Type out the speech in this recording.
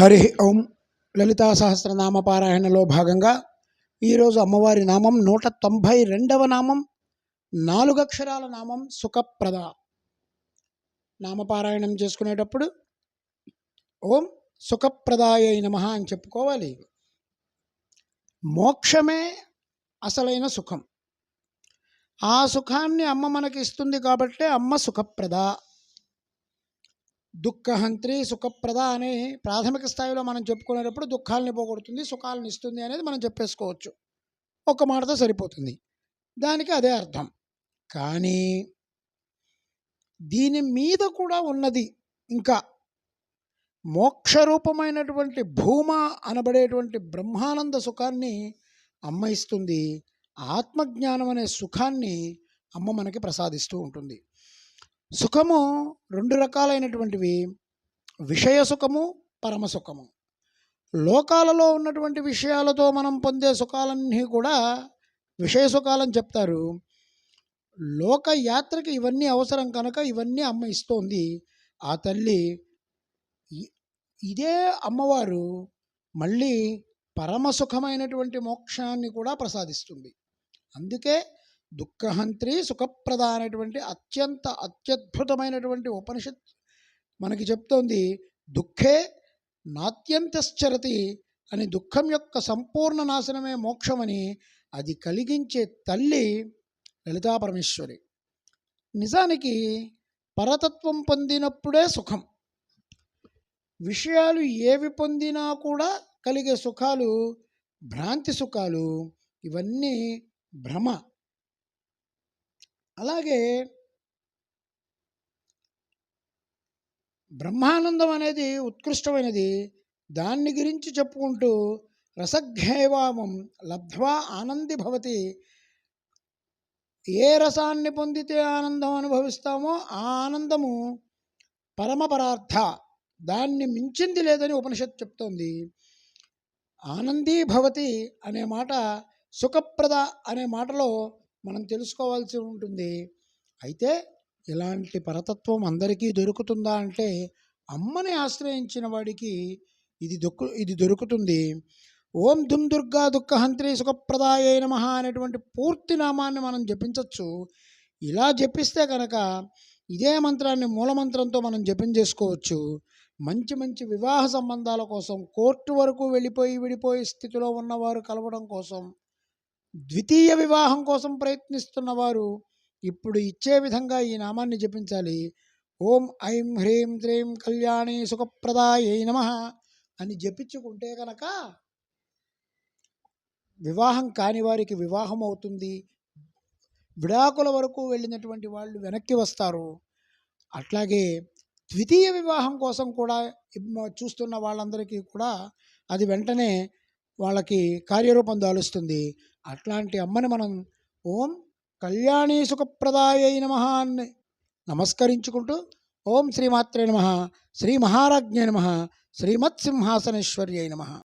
హరి ఓం లలితా సహస్రనామ పారాయణలో భాగంగా ఈరోజు అమ్మవారి నామం నూట తొంభై రెండవ నామం నాలుగు అక్షరాల నామం సుఖప్రద. నామపారాయణం చేసుకునేటప్పుడు ఓం సుఖప్రదాయ నమ అని చెప్పుకోవాలి. మోక్షమే అసలైన సుఖం. ఆ సుఖాన్ని అమ్మ మనకి ఇస్తుంది కాబట్టే అమ్మ సుఖప్రద. దుఃఖహంత్రి సుఖప్రద అనే ప్రాథమిక స్థాయిలో మనం చెప్పుకునేటప్పుడు దుఃఖాలని పోగొడుతుంది సుఖాలను ఇస్తుంది అనేది మనం చెప్పేసుకోవచ్చు. ఒక మాటతో సరిపోతుంది. దానికి అదే అర్థం. కానీ దీని మీద కూడా ఉన్నది ఇంకా. మోక్షరూపమైనటువంటి భూమ అనబడేటువంటి బ్రహ్మానంద సుఖాన్ని అమ్మ ఇస్తుంది. ఆత్మజ్ఞానం అనే సుఖాన్ని అమ్మ మనకి ప్రసాదిస్తూ ఉంటుంది. సుఖము రెండు రకాలైనటువంటివి. విషయ సుఖము పరమ సుఖము. లోకాలలో ఉన్నటువంటి విషయాలతో మనం పొందే సుఖాలన్నీ కూడా విషయ సుఖాలని చెప్తారు. లోక యాత్రకి ఇవన్నీ అవసరం కనుక ఇవన్నీ అమ్మ ఇస్తోంది. ఆ తల్లి ఇదే అమ్మవారు మళ్ళీ పరమ సుఖమైనటువంటి మోక్షాన్ని కూడా ప్రసాదిస్తుంది. అందుకే దుఃఖహంత్రి సుఖప్రద అనేటువంటి అత్యంత అత్యద్భుతమైనటువంటి ఉపనిషత్ మనకి చెప్తోంది దుఃఖే నాత్యంతశ్చరతి అని దుఃఖం యొక్క సంపూర్ణ నాశనమే మోక్షమని అది కలిగించే తల్లి లలితాపరమేశ్వరి నిజానికి పరతత్వం పొందినప్పుడే సుఖం. విషయాలు ఏవి పొందినా కూడా కలిగే సుఖాలు భ్రాంతి సుఖాలు ఇవన్నీ భ్రమ. అలాగే బ్రహ్మానందం అనేది ఉత్కృష్టమైనది. దాన్ని గురించి చెప్పుకుంటూ రసఘ్యైవామం లబ్ధ్వా ఆనంది భవతి. ఏ రసాన్ని పొందితే ఆనందం అనుభవిస్తామో ఆ ఆనందము పరమపరార్థ దాన్ని మించింది లేదని ఉపనిషత్తు చెప్తోంది. ఆనందీ భవతి అనే మాట సుఖప్రద అనే మాటలో మనం తెలుసుకోవాల్సి ఉంటుంది. అయితే ఇలాంటి పరతత్వం అందరికీ దొరుకుతుందా అంటే అమ్మని ఆశ్రయించిన వాడికి ఇది దొక్కు ఇది దొరుకుతుంది. ఓం దుమ్ దుర్గా దుఃఖహంత్రి సుఖప్రదాయ నమ అనేటువంటి పూర్తి నామాన్ని మనం జపించవచ్చు ఇలా జపిస్తే కనుక ఇదే మంత్రాన్ని మూలమంత్రంతో మనం జపం చేసుకోవచ్చు. మంచి మంచి వివాహ సంబంధాల కోసం కోర్టు వరకు వెళ్ళిపోయి విడిపోయే స్థితిలో ఉన్నవారు కలవడం కోసం ద్వితీయ వివాహం కోసం ప్రయత్నిస్తున్న వారు ఇప్పుడు ఇచ్చే విధంగా ఈ నామాన్ని జపించాలి. ఓం ఐం హ్రీం త్రీం కళ్యాణి సుఖప్రదాయ నమ అని జపించుకుంటే కనుక వివాహం కాని వారికి వివాహం అవుతుంది. విడాకుల వరకు వెళ్ళినటువంటి వాళ్ళు వెనక్కి వస్తారు. అట్లాగే ద్వితీయ వివాహం కోసం కూడా చూస్తున్న వాళ్ళందరికీ కూడా అది వెంటనే వాళ్ళకి కార్యరూపం దాలుస్తుంది. అట్లాంటి అమ్మని మనం ఓం కళ్యాణీ సుఖప్రదాయ నమ అని నమస్కరించుకుంటూ ఓం శ్రీమాత్రే నమ శ్రీ మహారాజ్ఞే నమ శ్రీమత్సింహాసనేశ్వర్యై నమ.